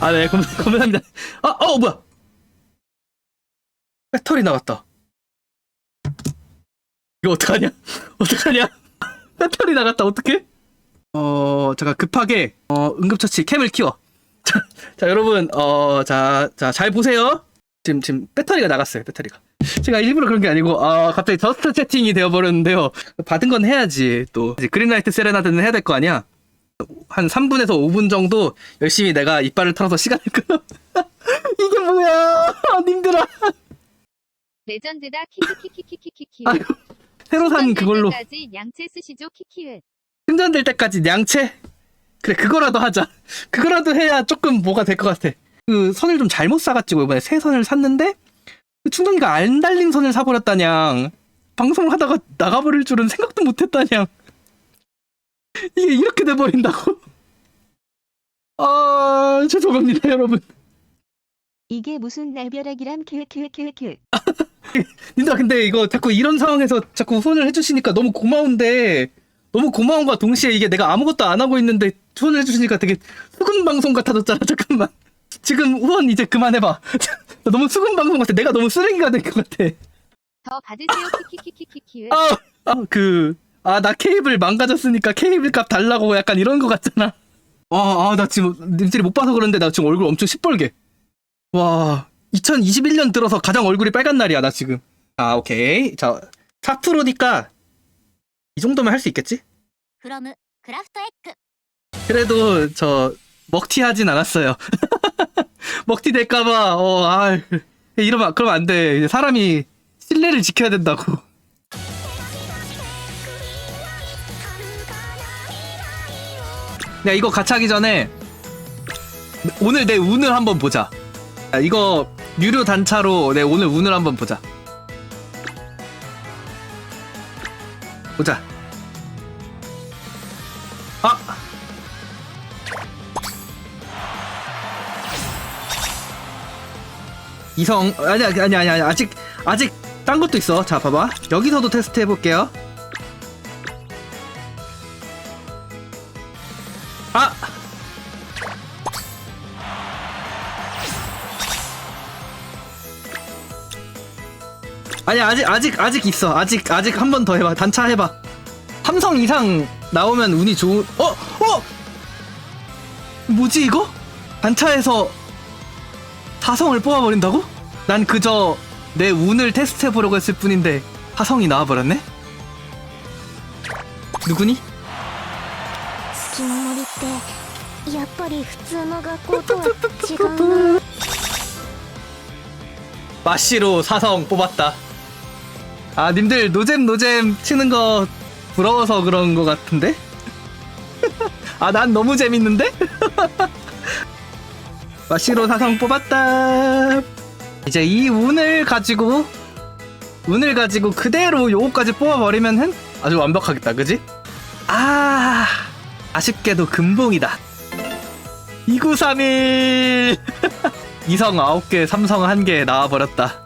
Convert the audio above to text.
아, 네, 감, 감사합니다. 아, 어, 뭐야? 배터리 나갔다. 이거 어떡하냐? 어떡하냐? 배터리 나갔다, 어떡해? 어, 제가 급하게, 어, 응급처치 캠을 키워. 자, 자, 여러분, 어, 자, 자, 잘 보세요. 지금, 지금 배터리가 나갔어요, 배터리가. 제가 일부러 그런 게 아니고, 아, 갑자기 저스트 채팅이 되어버렸는데요. 받은 건 해야지, 또. 그린라이트 세레나드는 해야 될 거 아니야? 한 3분에서 5분 정도 열심히 내가 이빨을 털어서 시간을 끌어. 이게 뭐야? 아, 님들아. 레전드다 키키키키키키키. 아유, 새로 산 그걸로 까지 양채 쓰시죠 키키을. 충전될 때까지 양채? 그래, 그거라도 하자. 그거라도 해야 조금 뭐가 될 것 같아. 그 선을 좀 잘못 사가지고 이번에 새 선을 샀는데 그 충전기가 안 달린 선을 사버렸다냥. 방송을 하다가 나가버릴 줄은 생각도 못했다냥. 이게 이렇게 돼버린다고. 아, 죄송합니다, 여러분. 이게 무슨 날벼락이람 킬킬킬킬 님들 근데 이거 자꾸 이런 상황에서 자꾸 후원을 해주시니까 너무 고마운데 너무 고마운과 동시에 이게 내가 아무것도 안 하고 있는데 후원을 해주시니까 되게 수금 방송 같아졌잖아 잠깐만 지금 후원 이제 그만해봐 너무 수금 방송 같아 내가 너무 쓰레기가 될 것 같아 더 받으세요 키키키키키을. 아그 아 나 케이블 망가졌으니까 케이블 값 달라고 약간 이런 거 같잖아. 와아나 지금 님들이 못 봐서 그런데 나 지금 얼굴 엄청 시뻘게. 와 2021년 들어서 가장 얼굴이 빨간 날이야 나 지금. 아 오케이. 자 4%니까 이 정도면 할 수 있겠지? 프로무 크라프트 에ッグ 그래도 저 먹튀 하진 않았어요. 먹튀 될까봐 어아 이러면 그러면 안돼. 사람이 신뢰를 지켜야 된다고 야 이거 하기 전에 오늘 내 운을 한번 보자. 야, 이거 유료 단차로 내 오늘 운을 한번 보자. 보자. 아! 이성 아니 아니 아니 아니 아직 아직 딴 것도 있어. 자 봐봐. 여기서도 테스트 해볼게요 아니 아직 아직 아직 있어 아직 아직 한 번 더 해봐 단차 해봐 삼성 이상 나오면 운이 좋은 어 어! 뭐지 이거? 단차에서 사성을 뽑아버린다고? 난 그저 내 운을 테스트해보려고 했을 뿐인데 사성이 나와버렸네? 누구니? 月の森ってやっぱり普通の学校とは違うな 마시로 사성 뽑았다 아 님들 노잼 노잼 치는 거 부러워서 그런 거 같은데? 아 난 너무 재밌는데? 마시로 사성 뽑았다 이제 이 운을 가지고 운을 가지고 그대로 요거까지 뽑아버리면은 아주 완벽하겠다 그지? 아 아쉽게도 금봉이다 2931 이성 9개 삼성 1개 나와버렸다